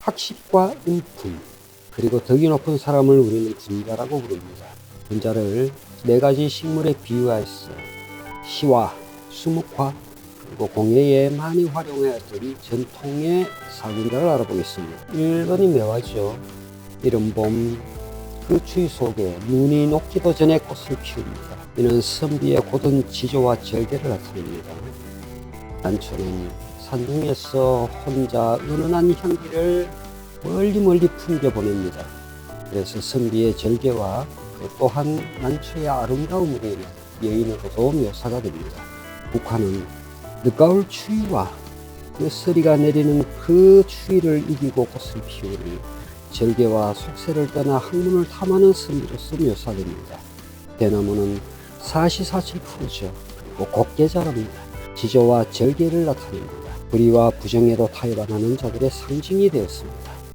학식과 인품, 그리고 덕이 높은 사람을 우리는 분자라고 부릅니다. 분자를 네 가지 식물에 비유하였어 시와 수묵화 그리고 공예에 많이 활용하였던 전통의 사군자를 알아보겠습니다. 1번이 매화죠. 이른 봄, 그 추위 속에 눈이 녹기도 전에 꽃을 피웁니다. 이는 선비의 고든 지조와 절개를 나타냅니다. 난초는 산중에서 혼자 은은한 향기를 멀리 멀리 풍겨 보냅니다. 그래서 선비의 절개와 그 또한 난초의 아름다움으로 인해 여인으로도 묘사가 됩니다. 북한은 늦가을 추위와 그 쓰리가 내리는 그 추위를 이기고 꽃을 피우니 절개와 속세를 떠나 학문을 탐하는 선비로서 묘사됩니다. 대나무는 사시사철 푸르죠. 그리고 곱게 자랍니다. 지조와 절개를 나타냅니다. 불의와 부정에도 타협 안 하는 자들의 상징이 되었습니다.